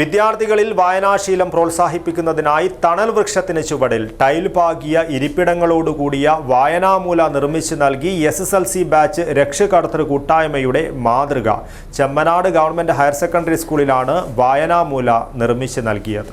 വിദ്യാർത്ഥികളിൽ വായനാശീലം പ്രോത്സാഹിപ്പിക്കുന്നതിനായി തണൽ വൃക്ഷത്തിന് ചുവടിൽ ടൈൽ പാകിയ ഇരിപ്പിടങ്ങളോടുകൂടിയ വായനാമൂല നിർമ്മിച്ചു നൽകി S S L C batch രക്ഷകർത്തൃ കൂട്ടായ്മയുടെ മാതൃക. ചെമ്മനാട് ഗവൺമെന്റ് ഹയർ സെക്കൻഡറി സ്കൂളിലാണ് വായനാമൂല നിർമ്മിച്ചു നൽകിയത്.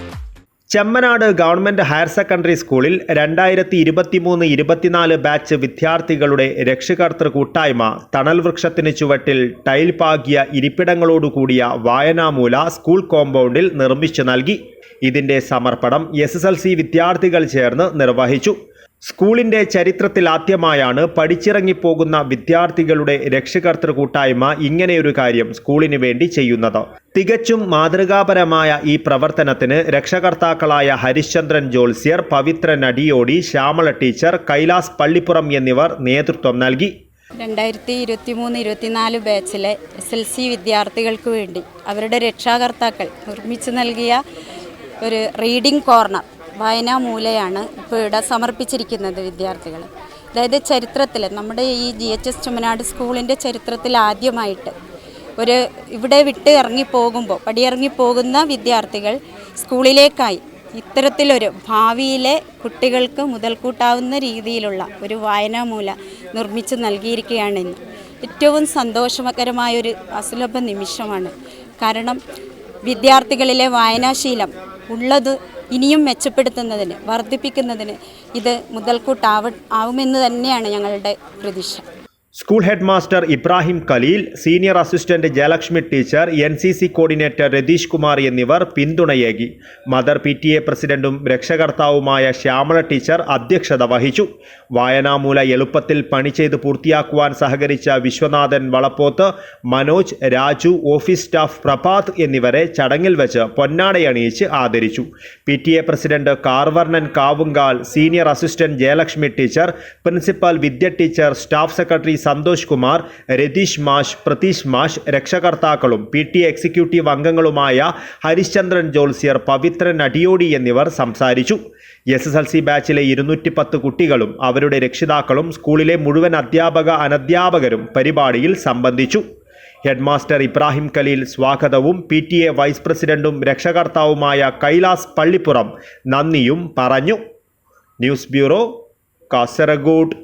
Chemmanad government higher secondary സ്കൂളിൽ രണ്ടായിരത്തി ഇരുപത്തിമൂന്ന് ഇരുപത്തിനാല് ബാച്ച് വിദ്യാർത്ഥികളുടെ രക്ഷകർത്തൃ കൂട്ടായ്മ തണൽ വൃക്ഷത്തിന് ചുവട്ടിൽ ടൈൽ പാകിയ ഇരിപ്പിടങ്ങളോടുകൂടിയ വായനാമൂല സ്കൂൾ കോമ്പൗണ്ടിൽ നിർമ്മിച്ചു നൽകി. ഇതിന്റെ സമർപ്പണം എസ് വിദ്യാർത്ഥികൾ ചേർന്ന് നിർവഹിച്ചു. സ്കൂളിന്റെ ചരിത്രത്തിലാദ്യമായാണ് പഠിച്ചിറങ്ങിപ്പോകുന്ന വിദ്യാർത്ഥികളുടെ രക്ഷകർത്തൃ കൂട്ടായ്മ ഇങ്ങനെയൊരു കാര്യം സ്കൂളിന് വേണ്ടി ചെയ്യുന്നത്. തികച്ചും മാതൃകാപരമായ ഈ പ്രവർത്തനത്തിന് രക്ഷകർത്താക്കളായ ഹരിശ്ചന്ദ്രൻ ജോൽസ്യർ പവിത്ര നടിയോടി ശ്യാമള ടീച്ചർ കൈലാസ് പള്ളിപ്പുറം എന്നിവർ നേതൃത്വം നൽകി. രണ്ടായിരത്തി ഇരുപത്തി മൂന്ന് ഇരുപത്തിനാല് ബാച്ചിലെ എസ് എൽ സി വിദ്യാർത്ഥികൾക്ക് വേണ്ടി അവരുടെ രക്ഷാകർത്താക്കൾ നിർമ്മിച്ചു നൽകിയ ഒരു റീഡിംഗ് കോർണർ വായനാ മൂലയാണ് ഇപ്പോൾ ഇവിടെ സമർപ്പിച്ചിരിക്കുന്നത് വിദ്യാർത്ഥികൾ അതായത് ചരിത്രത്തിൽ നമ്മുടെ ഈ ജി എച്ച് എസ് ചുമനാട് സ്കൂളിന്റെ ചരിത്രത്തിൽ ആദ്യമായിട്ട് ഒരു ഇവിടെ വിട്ട് ഇറങ്ങിപ്പോകുമ്പോൾ പടിയിറങ്ങിപ്പോകുന്ന പടിയിറങ്ങി പോകുന്ന വിദ്യാർത്ഥികൾ സ്കൂളിലേക്കായി ഇത്തരത്തിലൊരു ഭാവിയിലെ കുട്ടികൾക്ക് മുതൽക്കൂട്ടാവുന്ന രീതിയിലുള്ള ഒരു വായനാമൂല നിർമ്മിച്ച് നൽകിയിരിക്കുകയാണ് ഇന്ന്. ഏറ്റവും സന്തോഷകരമായൊരു അസുലഭ നിമിഷമാണ്. കാരണം വിദ്യാർത്ഥികളിലെ വായനാശീലം ഉള്ളത് ഇനിയും മെച്ചപ്പെടുത്തുന്നതിന് വർദ്ധിപ്പിക്കുന്നതിന് ഇത് മുതൽക്കൂട്ടാവ ആവുമെന്ന് തന്നെയാണ് ഞങ്ങളുടെ പ്രതീക്ഷ. School head master Ibrahim Khaleel senior assistant Jayalakshmi teacher N C C coordinator Ratheesh Kumar എന്നിവർ പിന്തുണയേകി. മദർ പി ടി എ പ്രസിഡന്റും രക്ഷകർത്താവുമായ ശ്യാമള ടീച്ചർ അധ്യക്ഷത വഹിച്ചു. വായനാമൂല എളുപ്പത്തിൽ പണി ചെയ്ത് പൂർത്തിയാക്കുവാൻ സഹകരിച്ച വിശ്വനാഥൻ വളപ്പോത്ത് മനോജ് രാജു ഓഫീസ് സ്റ്റാഫ് പ്രഭാത് എന്നിവരെ ചടങ്ങിൽ വെച്ച് പൊന്നാടയണിയിച്ച് ആദരിച്ചു. P T A president Karvarnan Kavungal senior assistant Jayalakshmi teacher principal Vidya teacher staff secretary Santhosh Kumar Ratheesh മാഷ് പ്രതീഷ് മാഷ് രക്ഷകർത്താക്കളും പി ടി എക്സിക്യൂട്ടീവ് അംഗങ്ങളുമായ ഹരിശ്ചന്ദ്രൻ ജോൽസിയർ പവിത്രൻ അടിയോടി എന്നിവർ സംസാരിച്ചു. എസ് എസ് എൽ സി ബാച്ചിലെ ഇരുന്നൂറ്റി പത്ത് കുട്ടികളും അവരുടെ രക്ഷിതാക്കളും സ്കൂളിലെ മുഴുവൻ അധ്യാപക അനധ്യാപകരും പരിപാടിയിൽ സംബന്ധിച്ചു. ഹെഡ്മാസ്റ്റർ ഇബ്രാഹിം ഖലീൽ സ്വാഗതവും പി ടി എ വൈസ് പ്രസിഡന്റും രക്ഷകർത്താവുമായ കൈലാസ് പള്ളിപ്പുറം നന്ദിയും പറഞ്ഞു. News bureau Kasaragod.